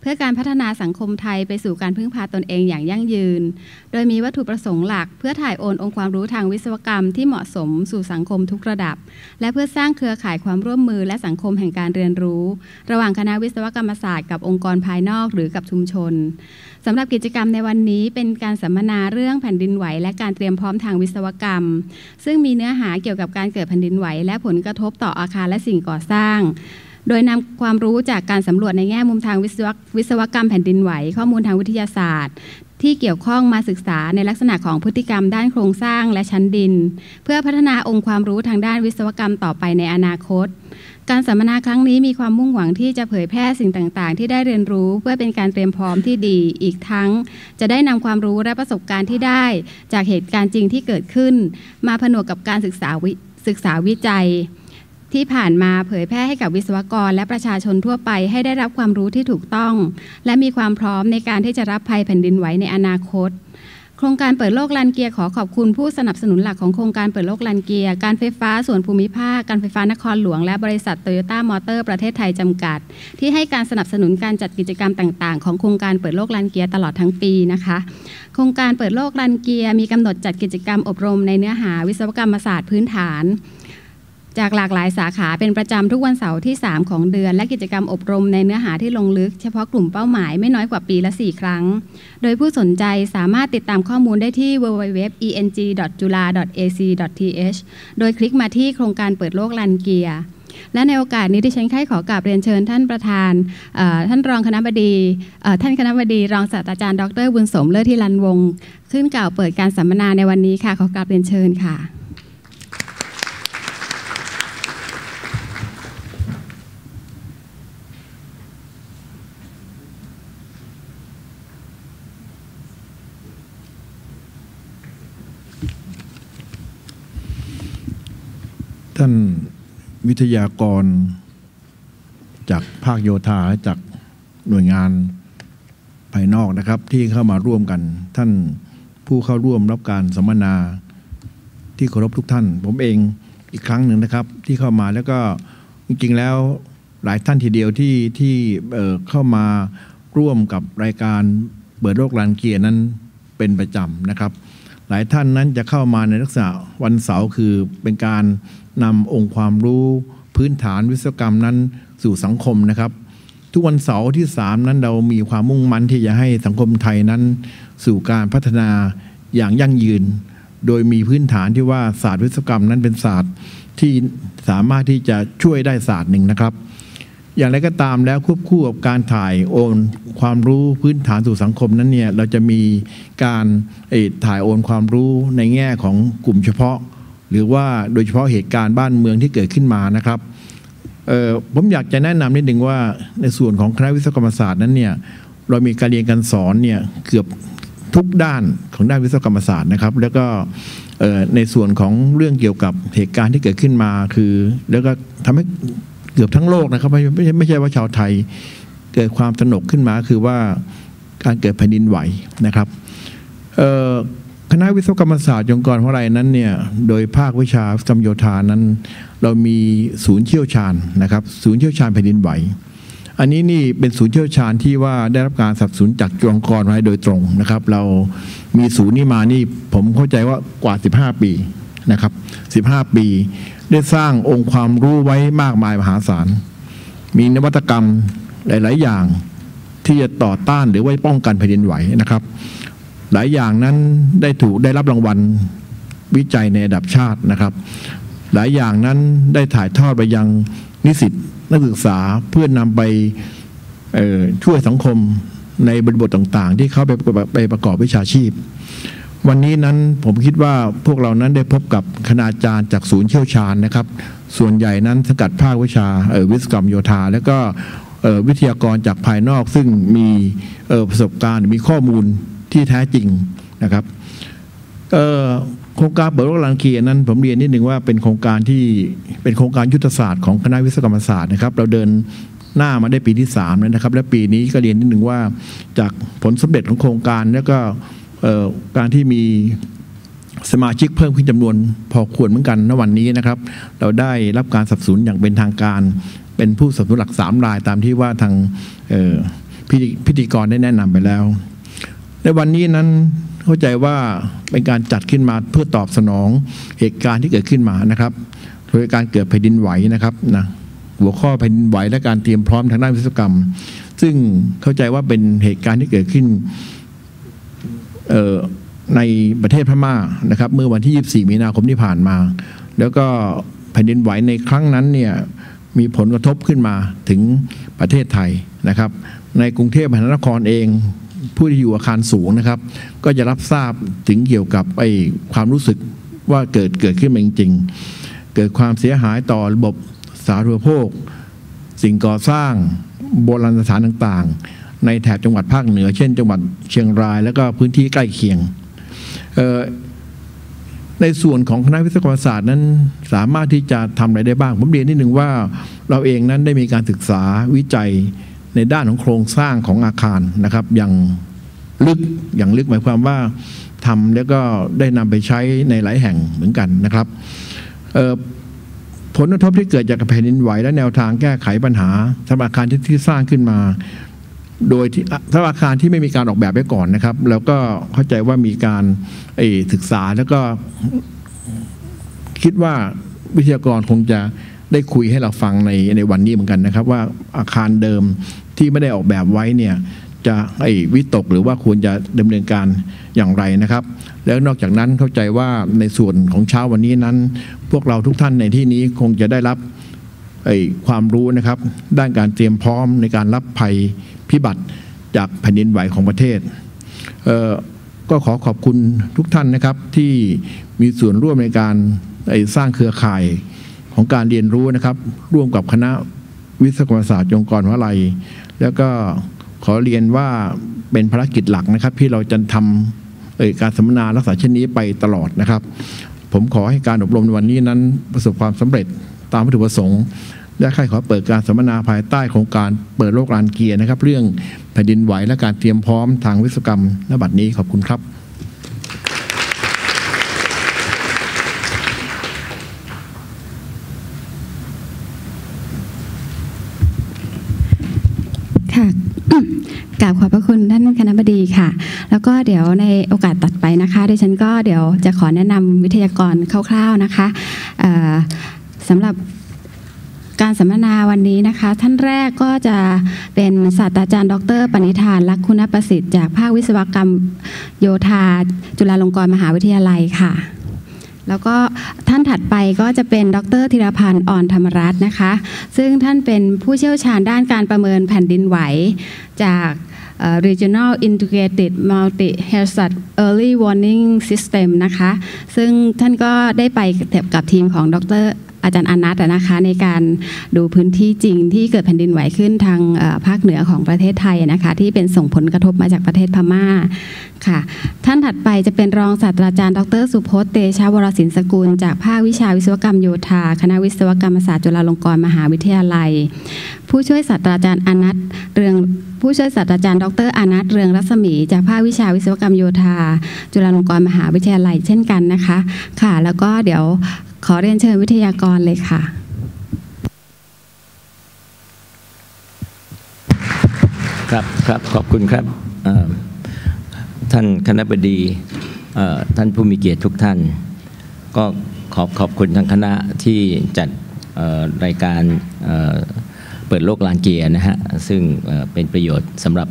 เพื่อการพัฒนาสังคมไทยไปสู่การพึ่งพาตนเองอย่างยั่งยืน โดยมีวัตถุประสงค์หลัก เพื่อถ่ายโอนองค์ความรู้ทางวิศวกรรมที่เหมาะสมสู่สังคมทุกระดับ และเพื่อสร้างเครือข่ายความร่วมมือและสังคมแห่งการเรียนรู้ ระหว่างคณะวิศวกรรมศาสตร์กับองค์กรภายนอกหรือกับชุมชนสำหรับกิจกรรมในวันนี้เป็นการสัมมนาเรื่องแผ่นดินไหว และการเตรียมพร้อมทางวิศวกรรม ซึ่งมีเนื้อหาเกี่ยวกับการเกิดแผ่นดินไหว และผลกระทบต่ออาคารและสิ่งก่อสร้าง โดยนำความรู้จากการสำรวจในแง่มุมทางวิศววศวกรรมแผ่นดินไหว ข้อมูลทางวิทยาศาสตร์ ที่เกี่ยวข้องมาศึกษาในลักษณะของพฤติกรรมด้านโครงสร้างและชั้นดิน เพื่อพัฒนาองค์ความรู้ทางด้านวิศวกรรมต่อไปในอนาคต การสัมมนาครั้งนี้มีความมุ่งหวังที่จะเผยแพร่สิ่งต่าง ๆ ที่ได้เรียนรู้เพื่อเป็นการเตรียมพร้อมที่ดี อีกทั้ง จะได้นำความรู้และประสบการณ์ที่ได้ จากเหตุการณ์จริงที่เกิดขึ้น มาผนวกกับการศึกษาวิศึกษาวิจัย ที่ผ่านมาเผยแพร่ให้กับวิศวกรและประชาชนทั่วไปให้ได้รับความรู้ที่ถูกต้อง และมีความพร้อมในการที่จะรับภัยแผ่นดินไหวในอนาคต โครงการเปิดโลกลันเกียร์ขอขอบคุณผู้สนับสนุนหลักของโครงการเปิดโลกลันเกียร์การไฟฟ้าส่วนภูมิภาค การไฟฟ้านครหลวง และบริษัทโตโยต้ามอเตอร์ประเทศไทยจำกัด ที่ให้การสนับสนุนการจัดกิจกรรมต่างๆ ของโครงการเปิดโลกลันเกียร์ตลอดทั้งปีนะคะโครงการเปิดโลกลันเกียร์มีกำหนดจัดกิจกรรมอบรมในเนื้อหาวิศวกรรมศาสตร์พื้นฐาน จากหลากหลายสาขาเป็นประจำทุกวันเสาร์ที่ 3 ของเดือน และกิจกรรมอบรมในเนื้อหาที่ลงลึกเฉพาะกลุ่มเป้าหมายไม่น้อยกว่าปีละ 4 ครั้ง โดยผู้สนใจสามารถติดตามข้อมูลได้ที่ www.eng.jula.ac.th โดยคลิกมาที่โครงการเปิดโลกลันเกียร์และในโอกาสนี้ที่ฉันค่ขอกราบเรียนเชิญท่านประธาน ท่านรองคณะบดี ท่านคณะบดีรองศาสตราจารย์ดรบุญสมเลิศที่รันวงศ์ขึ้นกล่าวเปิดการสัมมนาในวันนี้ค่ะ ขอกราบเรียนเชิญค่ะ ท่านวิทยากรจากภาคโยธาจากหน่วยงานภายนอกนะครับ ที่เข้ามาร่วมกัน ท่านผู้เข้าร่วมรับการสัมมนาที่เคารพทุกท่าน ผมเองอีกครั้งหนึ่งนะครับ ที่เข้ามาแล้วก็จริงๆแล้วหลายท่านทีเดียวที่ที่เเข้ามาร่วมกับรายการเปิดโลกลานเกียร์นั้นเป็นประจำนะครับ หลายท่านนั้นจะเข้ามาในลักษณะวันเสาร์คือเป็นการ นำองค์ความรู้พื้นฐานวิศวกรรมนั้นสู่สังคมนะครับ ทุกวันเสาร์ที่ 3 นั้นเรามีความมุ่งมั่นที่จะให้สังคมไทยนั้น สู่การพัฒนาอย่างยั่งยืน โดยมีพื้นฐานที่ว่าศาสตร์วิศวกรรมนั้นเป็นศาสตร์ที่สามารถที่จะช่วยได้ศาสตร์หนึ่งนะครับ อย่างไรก็ตามแล้วควบคู่กับการถ่ายโอนความรู้พื้นฐานสู่สังคมนั้นเนี่ยเราจะมีการถ่ายโอนความรู้ในแง่ของกลุ่มเฉพาะ หรือว่าโดยเฉพาะเหตุการณ์บ้านเมืองที่เกิดขึ้นมานะครับผมอยากจะแนะนำนิดหนึ่งว่าในส่วนของคณะวิศวกรรมศาสตร์นั้นเนี่ยเรามีการเรียนการสอนเนี่ยเกือบทุกด้านของด้านวิศวกรรมศาสตร์นะครับ แล้วก็ในส่วนของเรื่องเกี่ยวกับเหตุการณ์ที่เกิดขึ้นมาคือ แล้วก็ทำให้เกือบทั้งโลกนะครับ ไม่ไม่ใช่ไม่ใช่ว่าชาวไทยเกิดความสนุกขึ้นมาคือว่าการเกิดแผ่นดินไหวนะครับ คณะวิศวกรรมศาสตร์ยงกรของเรานั้นเนี่ยโดยภาควิชาสัมโยธานั้น เรามีศูนย์เชี่ยวชาญนะครับ ศูนย์เชี่ยวชาญแผ่นดินไหว อันนี้นี่เป็นศูนย์เชี่ยวชาญที่ว่าได้รับการสนับสนุนจากจงกรไว้โดยตรงนะครับ เรามีศูนย์นี้มานี่ผมเข้าใจว่ากว่า 15 ปีนะครับ 15 ปี ได้สร้างองค์ความรู้ไว้มากมายมหาศาล มีนวัตกรรมหลาย ๆ อย่างที่จะต่อต้านหรือว่าป้องกันแผ่นดินไหวนะครับ หลายอย่างนั้นได้ถูกได้รับรางวัลวิจัยในระดับชาตินะครับ หลายอย่างนั้นได้ถ่ายทอดไปยังนิสิตนักศึกษาเพื่อนำไปช่วยสังคมในบริบทต่างๆ ที่เขาไปไปประกอบวิชาชีพ วันนี้นั้นผมคิดว่าพวกเรานั้นได้พบกับคณาจารย์จากศูนย์เชี่ยวชาญนะครับ ส่วนใหญ่นั้นสกัดภาควิชาวิศวกรรมโยธา แล้วก็วิทยากรจากภายนอกซึ่งมีประสบการณ์มีข้อมูล ที่แท้จริงนะครับโครงการเปิดโลกลังเกีนั้น ผมเรียนนิดหนึ่งว่าเป็นโครงการที่เป็นโครงการยุทธศาสตร์ของคณะวิศวกรรมศาสตร์นะครับ เราเดินหน้ามาได้ปีที่3แล้วนะครับ และปีนี้ก็เรียนนิดหนึ่งว่าจากผลสำเร็จของโครงการแล้วก็การที่มีสมาชิกเพิ่มขึ้นจำนวนพอควรเหมือนกันณวันนี้นะครับ เราได้รับการสนับสนุนอย่างเป็นทางการเป็นผู้สนับสนุนหลักสามรายตามที่ว่าทางพิธีพิธีกรได้แนะนำไปแล้ว ในวันนี้นั้นเข้าใจว่าเป็นการจัดขึ้นมาเพื่อตอบสนองเหตุการณ์ที่เกิดขึ้นมานะครับ โดยการเกิดแผ่นดินไหวนะครับนะหัวข้อแผ่นดินไหวและการเตรียมพร้อมทางด้านวิศวกรรม ซึ่งเข้าใจว่าเป็นเหตุการณ์ที่เกิดขึ้นในประเทศพม่านะครับ เมื่อวันที่ 24 มีนาคมที่ผ่านมา แล้วก็แผ่นดินไหวในครั้งนั้นเนี่ยมีผลกระทบขึ้นมาถึงประเทศไทยนะครับ ในกรุงเทพมหานครเอง ผู้ที่อยู่อาคารสูงนะครับ ก็จะรับทราบถึงเกี่ยวกับไอ้ความรู้สึกว่าเกิดเกิดขึ้นมาจริงๆ เกิดความเสียหายต่อระบบสาธารณภคสิ่งก่อสร้างโบราณสถานต่างๆ ในแถบจังหวัดภาคเหนือ เช่น จังหวัดเชียงราย แล้วก็พื้นที่ใกล้เคียง ในส่วนของคณะวิศวกรรมศาสตร์นั้นสามารถที่จะทำอะไรได้บ้าง ผมเรียนนิดหนึ่งว่าเราเองนั้นได้มีการศึกษาวิจัย ในด้านของโครงสร้างของอาคารนะครับ อย่างลึกอย่างลึกหมายความว่าทำแล้วก็ได้นำไปใช้ในหลายแห่งเหมือนกันนะครับผลกระทบที่เกิดจากแผ่นดินไหวและแนวทางแก้ไขปัญหาสำหรับอาคารที่ที่สร้างขึ้นมา โดยที่สำหรับอาคารที่ไม่มีการออกแบบไว้ก่อนนะครับ แล้วก็เข้าใจว่ามีการศึกษาแล้วก็คิดว่าวิทยากรคงจะได้คุยให้เราฟังในในวันนี้เหมือนกันนะครับ ว่าอาคารเดิม ที่ไม่ได้ออกแบบไว้เนี่ยจะไอ้วิตกหรือว่าควรจะดำเนินการอย่างไรนะครับ แล้วนอกจากนั้นเข้าใจว่าในส่วนของเช้าวันนี้นั้น พวกเราทุกท่านในที่นี้คงจะได้รับไอ้ความรู้นะครับ ด้านการเตรียมพร้อมในการรับภัยพิบัติจากแผ่นดินไหวของประเทศเอ่อก็ขอขอบคุณทุกท่านนะครับที่มีส่วนร่วมในการไอ้สร้างเครือข่ายของการเรียนรู้นะครับ ร่วมกับคณะวิศวกรรมศาสตร์จงกรณ์วลัย แล้วก็ขอเรียนว่าเป็นภารกิจหลักนะครับ ที่เราจะทำการสัมมนาลักษณะเช่นนี้ไปตลอดนะครับ ผมขอให้การอบรมในวันนี้นั้นประสบความสำเร็จตามวัตถุประสงค์และใครขอเปิดการสัมมนาภายใต้โครงการเปิดโลกลานเกียร์นะครับ เรื่องแผ่นดินไหวและการเตรียมพร้อมทางวิศวกรรมณบัดนี้ขอบคุณครับ ค่ะ ก ราบขอบพระคุณท่านคณะบดีค่ะ แล้วก็เดี๋ยวในโอกาสตัดไปนะคะดิฉันก็เดี๋ยวจะขอแนะนำวิทยากรคร่าวๆนะคะเอ่อสำหรับการสัมมนาวันนี้นะคะ ท่านแรกก็จะเป็นศาสตราจารย์ ดร ปณิธานลักคุณประสิทธิ์จากภาควิศวกรรมโยธา จุฬาลงกรณ์มหาวิทยาลัยค่ะ แล้วก็ท่านถัดไปก็จะเป็นดรธีรพันธ์อ่อนธรรมรัตน์นะคะ ซึ่งท่านเป็นผู้เชี่ยวชาญด้านการประเมินแผ่นดินไหว จาก uh, Regional Integrated Multi Hazard Early Warning System นะคะ ซึ่งท่านก็ได้ไปกับทีมของดรอาจารย์อนัทนะคะในการดูพื้นที่จริงที่เกิดแผ่นดินไหวขึ้นทางภาคเหนือของประเทศไทยนะคะ ที่เป็นส่งผลกระทบมาจากประเทศพม่าค่ะ ท่านถัดไปจะเป็นรองศาสตราจารย์ ดร สุพจน์เตชะวรศินสกุล จากภาควิชาวิศวกรรมโยธา คณะวิศวกรรมศาสตร์จุฬาลงกรณ์มหาวิทยาลัย ผู้ช่วยศาสตราจารย์อนัทเรืองผู้ช่วยศาสตราจารย์ ดรอนัทเรืองรัศมี จากภาควิชาวิศวกรรมโยธา จุฬาลงกรณ์มหาวิทยาลัยเช่นกันนะคะ ค่ะ แล้วก็เดี๋ยวขอเรียนเชิญวิทยากรเลยค่ะ ครับครับขอบคุณครับท่านคณะบดีท่านผู้มีเกียรติทุกท่าน ก็ขอบขอบคุณทางคณะที่จัดรายการเปิดโลกลานเกียร์นะฮะซึ่งเป็นประโยชน์สำหรับ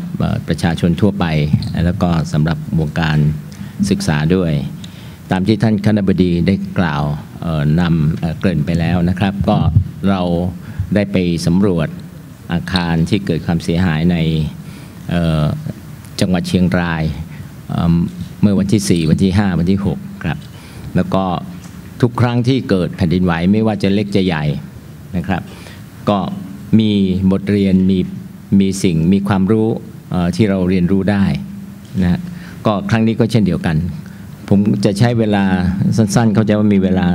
ประชาชนทั่วไป แล้วก็สำหรับวงการศึกษาด้วย ตามที่ท่านคณะบดีได้กล่าวนำเกริ่นไปแล้วนะครับ ก็เราได้ไปสำรวจอาคารที่เกิดความเสียหายในจังหวัดเชียงรายเมเมื่อวันที่ 4 วันที่ 5 วันที่ 6 ครับ แล้วก็ทุกครั้งที่เกิดแผ่นดินไหวไม่ว่าจะเล็กจะใหญ่นะครับ ก็มีบทเรียนมีมีสิ่งมีความรู้ที่เราเรียนรู้ได้นะก็ครั้งนี้ก็เช่นเดียวกัน ผมจะใช้เวลาสั้นๆ เข้าใจว่ามีเวลา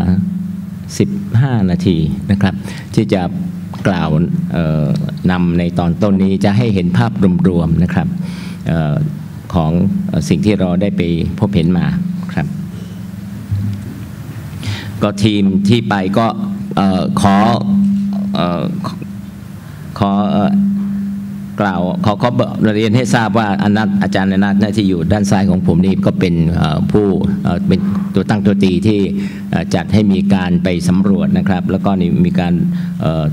15 นาทีนะครับ ที่จะกล่าวนำในตอนต้นนี้จะให้เห็นภาพรวมๆนะครับออของสิ่งที่เราได้ไปพบเห็นมาครับ ก็ทีมที่ไปก็ออขอออขอ กล่าวขอขอเรียนให้ทราบว่าอนัทอาจารย์อนัทที่อยู่ด้านซ้ายของผมนี่ก็เป็นผู้เป็นตัวตั้งตัวตีที่จัดให้มีการไปสำรวจนะครับ แล้วก็มีการ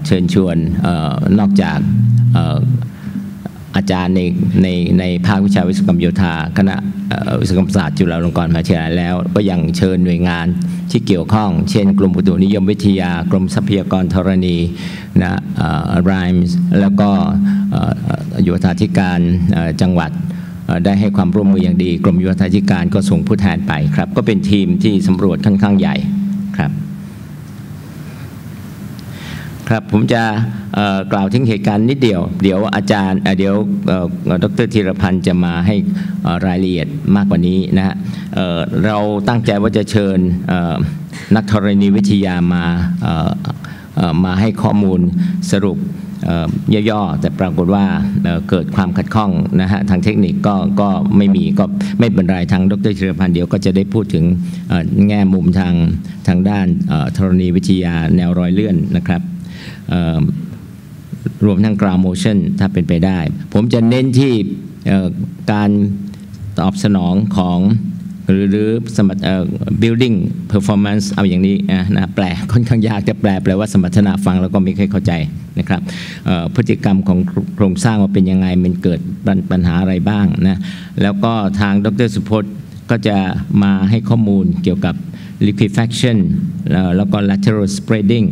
เชิญชวนนอกจากอาจารย์ในในในภาควิชาวิศวกรรมโยธาคณะวิศวกรรมศาสตร์จุฬาลงกรณ์มหาวิทยาลัยแล้ว ก็ยังเชิญหน่วยงานที่เกี่ยวข้อง เช่น กรมอุตุนิยมวิทยากรมทรัพยากรธรณีนะรายม์แล้วก็เโยธาธิการจังหวัดได้ให้ความร่วมมืออย่างดี กรมโยธาธิการก็ส่งผู้แทนไปครับ ก็เป็นทีมที่สำรวจค่อนข้างใหญ่ครับครับผมจะกล่าวถึงเหตุการณ์นิดเดียว เดี๋ยวอาจารย์เดี๋ยวดรธีรพันธ์จะมาให้รายละเอียดมากกว่านี้นะฮะเเราตั้งใจว่าจะเชิญนักธรณีวิทยามามาให้ข้อมูลสรุป ย่อๆ แต่ปรากฏว่าเเกิดความขัดข้องนะฮะทางเทคนิคก็ก็ไม่มีก็ไม่เป็นไรทางดรธีรพันธ์เดียวก็จะได้พูดถึงแง่มุมทางทางด้านธรณีวิทยาแนวรอยเลื่อนนะครับรวมทั้ง ground motion ถ้าเป็นไปได้ ผมจะเน้นที่การตอบสนองของ หรือหรือสมรรถเอ่อ building performance เอาอย่างนี้นะแปลค่อนข้างยากจะแปลแปลว่าสมรรถนะฟังแล้วก็ไม่เคยเข้าใจนะครับพฤติกรรมของโครงสร้างว่าเป็นยังไงมันเกิดปัญปญหาอะไรบ้างนะแล้วก็ทางดรสุพจน์ก็จะมาให้ข้อมูลเกี่ยวกับ liquefaction แล้วก็ lateral spreading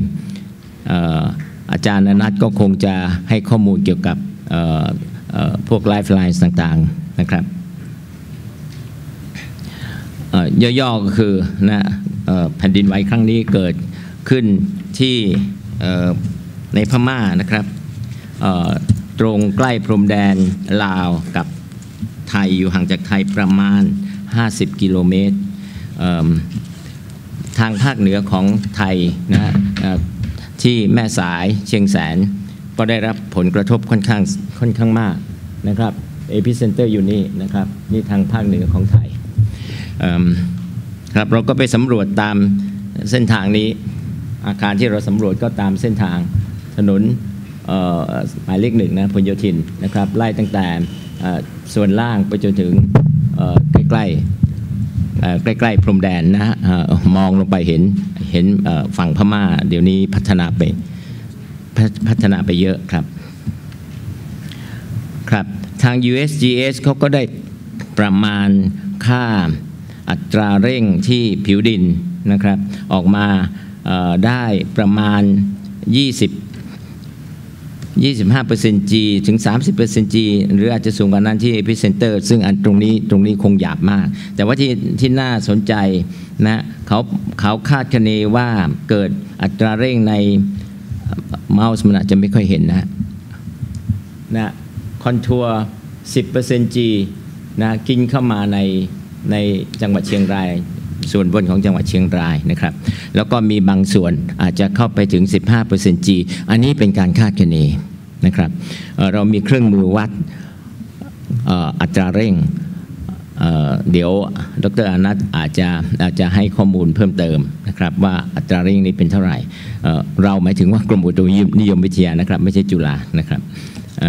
อาจารย์อนัทก็คงจะให้ข้อมูลเกี่ยวกับพวกไลฟ์ไลน์ต่างๆนะครับ ย่อๆก็คือนะแผ่นดินไหวครั้งนี้เกิดขึ้นที่ในพม่านะครับตรงใกล้พรมแดนลาวกับไทยอยู่ห่างจากไทยประมาณ 50 กิโลเมตร ทางภาคเหนือของไทยนะฮะที่แม่สายเชียงแสน ก็ได้รับผลกระทบค่อนข้างค่อนข้างมากนะครับเอพิเซนเตอร์อยู่นี่นะครับ นี่ทางภาคเหนือของไทย ครับเราก็ไปสำรวจตามเส้นทางนี้ อาคารที่เราสำรวจก็ตามเส้นทางถนนหมายเลขหนึ่งนะพลโยธินนะครับไล่ตั้งแต่ส่วนล่างไปจนถึงใกล้ใกล้ๆพรมแดนนะฮะมองลงไปเห็นเห็นฝั่งพม่า เดี๋ยวนี้พัฒนาไปพัฒนาไปเยอะครับครับ ทาง USGS เขาก็ได้ประมาณค่า อัตราเร่งที่ผิวดินนะครับ ออกมาได้ประมาณ 20 25% G ถึง 30% G หรืออาจจะสูงกว่านั้นที่ epicenter ซึ่งอันตรงนี้ตรงนี้คงหยาบมาก แต่ว่าที่ที่น่าสนใจนะเขาเขาคาดคะเนว่าเกิดอัตราเร่งในเมาส์มันอาจจะไม่ค่อยเห็นนะนะคอนทัวร์10% G นะกินเข้ามาใน ในจังหวัดเชียงรายส่วนบนของจังหวัดเชียงรายนะครับ แล้วก็มีบางส่วนอาจจะเข้าไปถึง 15% G อันนี้เป็นการคาดคะเนนะครับเเรามีเครื่องมือวัดอ,อัตราเร่งเเดี๋ยวดรอนัทอาจจะอาจจะให้ข้อมูลเพิ่มเติมนะครับว่าอัตราเร่งนี้เป็นเท่าไหร่เเราหมายถึงว่ากรมอุตุนิยมวิทยานะครับ ไม่ใช่จุฬานะครับอ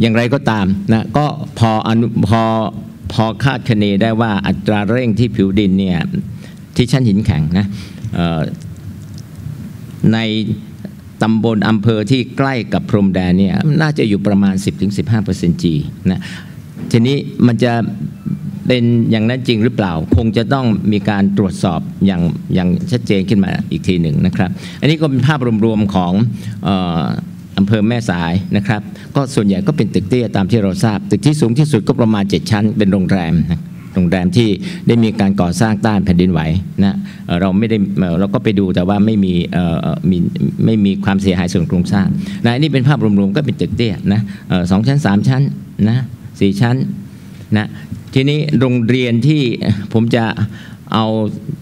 อย่างไรก็ตามนะก็พออนุพอ พอคาดคะเนได้ว่าอัตราเร่งที่ผิวดินเนี่ยที่ชั้นหินแข็งนะในตำบลอำเภอที่ใกล้กับพรมแดนเนี่ยน่าจะอยู่ประมาณ 10-15% G นะทีนี้มันจะเป็นอย่างนั้นจริงหรือเปล่า คงจะต้องมีการตรวจสอบอย่างอย่างชัดเจนขึ้นมาอีกทีหนึ่งนะครับ อันนี้ก็เป็นภาพรวมๆของ อำเภอแม่สายนะครับ ก็ส่วนใหญ่ก็เป็นตึกเตี้ยตามที่เราทราบ ตึกที่สูงที่สุดก็ประมาณ 7 ชั้น เป็นโรงแรมนะโรงแรมที่ได้มีการก่อสร้างต้านแผ่นดินไหวนะเเราไม่ได้เราก็ไปดูแต่ว่าไม่มีมีไม่มีความเสียหายส่วนโครงสร้างนะนนี่เป็นภาพรวมๆก็เป็นตึกเตี้ยนะสองชั้นสามชั้นนะสี่ชั้นนะทีนี้โรงเรียนที่ผมจะ เอา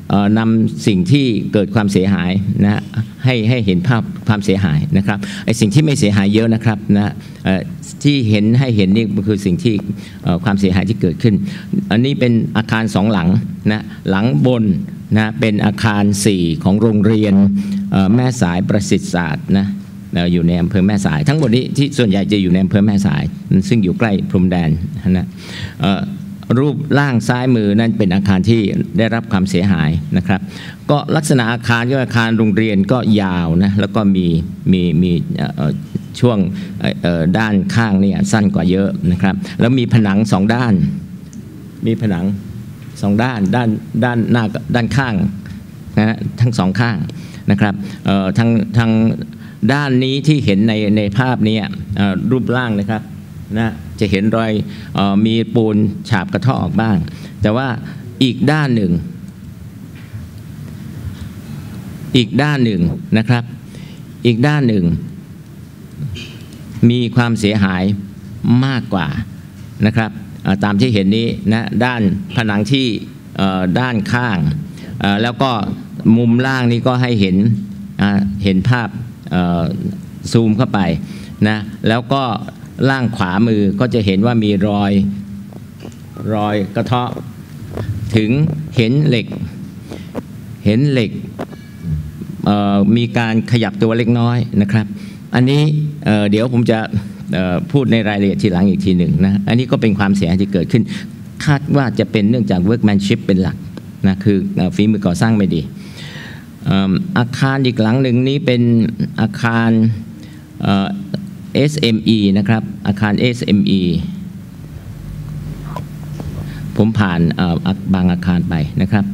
เอ่อนำสิ่งที่เกิดความเสียหายนะให้ให้เห็นภาพความเสียหายนะครับไอสิ่งที่ไม่เสียหายเยอะนะครับนะที่เห็นให้เห็นนี่มันคือสิ่งที่ความเสียหายที่เกิดขึ้น อันนี้เป็นอาคารสองหลังนะหลังบนนะเป็นอาคาร 4 ของโรงเรียนแม่สายประสิทธิศาสตร์นะอยู่ในอำเภอแม่สาย ทั้งหมดนี้ที่ส่วนใหญ่จะอยู่ในอำเภอแม่สาย ซึ่งอยู่ใกล้พรมแดนนะ รูปร่างซ้ายมือนั่นเป็นอาคารที่ได้รับความเสียหายนะครับ ก็ลักษณะอาคารก็อาคารโรงเรียนก็ยาวนะแล้วก็มีมีมีช่วงด้านข้างเนี่ยสั้นกว่าเยอะนะครับ แล้วมีผนังสองด้าน มีผนังสองด้านด้านด้านหน้ากับด้านข้างนะทั้งสองข้างนะครับทางทางด้านนี้ที่เห็นในในภาพนี้รูปร่างนะครับ นะจะเห็นรอยออมีปูนฉาบกระเทาะออกบ้าง แต่ว่าอีกด้านหนึ่ง อีกด้านหนึ่งนะครับ อีกด้านหนึ่ง มีความเสียหายมากกว่านะครับตามที่เห็นนี้นะด้านผนังที่ด้านข้าง แล้วก็มุมล่างนี้ก็ให้เห็นเห็นภาพซูมเข้าไปนะแล้วก็ ล่างขวามือก็จะเห็นว่ามีรอยรอยกระเทาะ ถึงเห็นเหล็ก เห็นเหล็กมีการขยับตัวเล็กน้อยนะครับ อันนี้เเดี๋ยวผมจะพูดในรายละเอียดทีหลังอีกทีหนึ่งนะ อันนี้ก็เป็นความเสียหายที่เกิดขึ้น คาดว่าจะเป็นเนื่องจาก workmanship เป็นหลักนะคือฝีมือก่อสร้างไม่ดี อาคารอีกหลังหนึ่งนี้เป็นอาคาร SME นะครับ อาคาร SME ผมผ่านบางอาคารไปนะครับ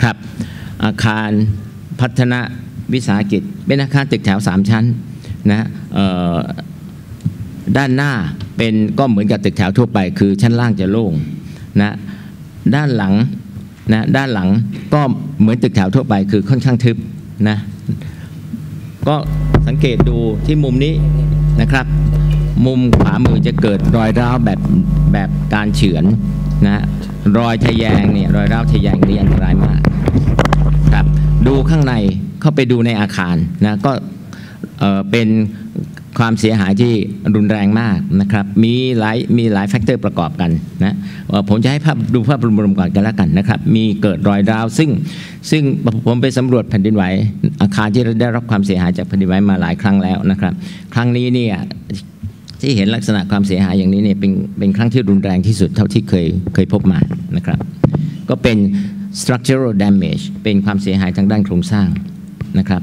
ครับ อาคารพัฒนาวิสาหกิจ เป็นอาคารตึกแถว 3 ชั้นนะด้านหน้าเป็นก็เหมือนกับตึกแถวทั่วไป คือชั้นล่างจะโล่งนะด้านหลังนะด้านหลังก็เหมือนตึกแถวทั่วไป คือค่อนข้างทึบนะ ก็สังเกตดูที่มุมนี้นะครับ มุมขวามือจะเกิดรอยร้าวแบบแบบการเฉือนนะรอยทะแยงเนี่ยรอยร้าวทะแยงนี่อันตรายมากครับดูข้างในเข้าไปดูในอาคารนะก็เออเป็น ความเสียหายที่รุนแรงมากนะครับ มีหลายมีหลายแฟกเตอร์ประกอบกันนะผมจะให้ภาพดูภาพรวมๆก่อนกันแล้วกันนะครับ มีเกิดรอยร้าว ซึ่งซึ่งผมไปสำรวจแผ่นดินไหวอาคารที่ได้รับความเสียหายจากแผ่นดินไหวมาหลายครั้งแล้วนะครับ ครั้งนี้เนี่ยที่เห็นลักษณะความเสียหายอย่างนี้เนี่ยเป็นเป็นครั้งที่รุนแรงที่สุดเท่าที่เคยเคยพบมานะครับ ก็เป็น structural damage เป็นความเสียหายทางด้านโครงสร้างนะครับ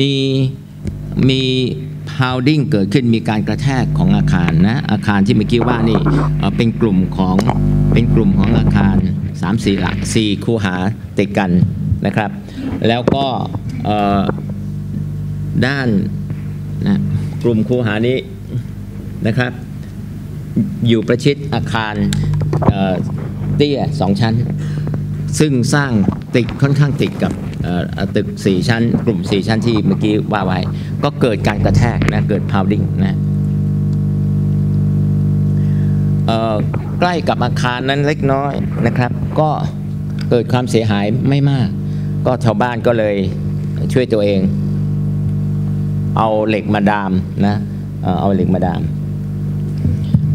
มี มีมี pounding เกิดขึ้นมีการกระแทกของอาคารนะอาคารที่เมื่อกี้ว่านี่เป็นกลุ่มของเป็นกลุ่มของอาคาร3 4หลัก4คูหาติดกันนะครับ แล้วก็ด้านนะกลุ่มคูหานี้นะครับ อยู่ประชิดอาคารเตี้ยสองชั้น ซึ่งสร้างติดค่อนข้างติดกับ ตึก 4 ชั้น กลุ่ม 4 ชั้นที่เมื่อกี้ว่าไว้ ก็เกิดการกระแทกนะเกิด pounding นะใกล้กับอาคารนั้นเล็กน้อยนะครับ ก็เกิดความเสียหายไม่มาก ก็ชาวบ้านก็เลยช่วยตัวเอง เอาเหล็กมาดามนะเอาเหล็กมาดาม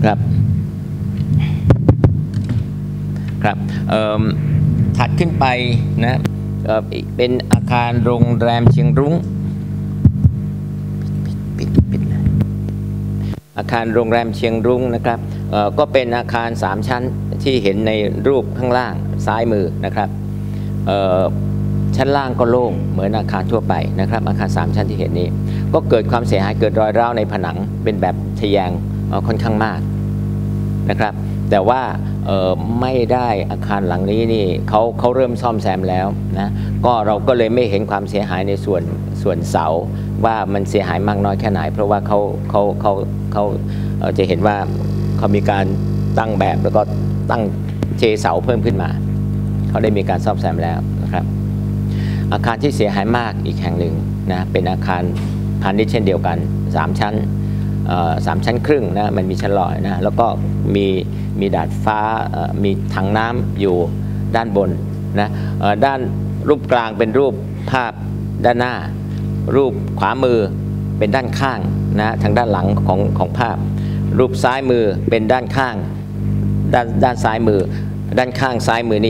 ครับครับถัดขึ้นไปนะ เป็นอาคารโรงแรมเชียงรุ้งอาคารโรงแรมเชียงรุ้งนะครับก็เป็นอาคาร 3 ชั้นที่เห็นในรูปข้างล่างซ้ายมือนะครับชั้นล่างก็โล่งเหมือนอาคารทั่วไปนะครับ อาคาร 3 ชั้นที่เห็นนี้ ก็เกิดความเสียหายเกิดรอยร้าวในผนังเป็นแบบทะแยงค่อนข้างมากนะครับ แต่ว่าไม่ได้อาคารหลังนี้นี่เขาเขาเริ่มซ่อมแซมแล้วนะก็เราก็เลยไม่เห็นความเสียหายในส่วนส่วนเสาว่ามันเสียหายมากน้อยแค่ไหน เพราะว่าเขาเขาเขาเขาจะเห็นว่าเขามีการตั้งแบบแล้วก็ตั้งเจเสาเพิ่มขึ้นมา เขาได้มีการซ่อมแซมแล้วนะครับ อาคารที่เสียหายมากอีกแห่งหนึ่งนะเป็นอาคารพาณิชย์เช่นเดียวกัน 3 ชั้น สามชั้นครึ่งนะมันมีชั้นลอยนะแล้วก็มีมีดาดฟ้ามีถังน้ำอยู่ด้านบนนะด้านรูปกลางเป็นรูปภาพด้านหน้า รูปขวามือเป็นด้านข้างนะทางด้านหลังของของภาพ รูปซ้ายมือเป็นด้านข้าง ด้านด้านซ้ายมือ ด้านข้างซ้ายมือนี่